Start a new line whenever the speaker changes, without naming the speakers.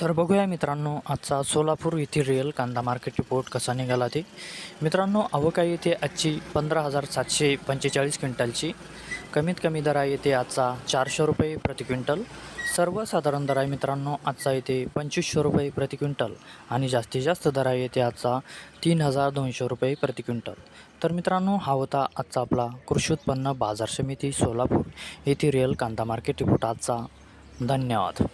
तर बघूया मित्रांनो आजचा सोलापूर येथील रिअल कांदा मार्केट रिपोर्ट कसा निघाला ते. मित्रांनो आवक येथे आजची पंधरा हजार सातशे पंचेचाळीस क्विंटलची. कमीत कमी दर आहे येथे आजचा चारशे रुपये प्रति क्विंटल. सर्वसाधारण दर आहे मित्रांनो आजचा येथे पंचवीसशे रुपये प्रति क्विंटल. आणि जास्तीत जास्त दर आहे येथे आजचा तीन हजार दोनशे रुपये प्रति क्विंटल. तर मित्रांनो हा होता आजचा आपला कृषी उत्पन्न बाजार समिती सोलापूर येथे रिअल कांदा मार्केट रिपोर्ट आजचा. धन्यवाद.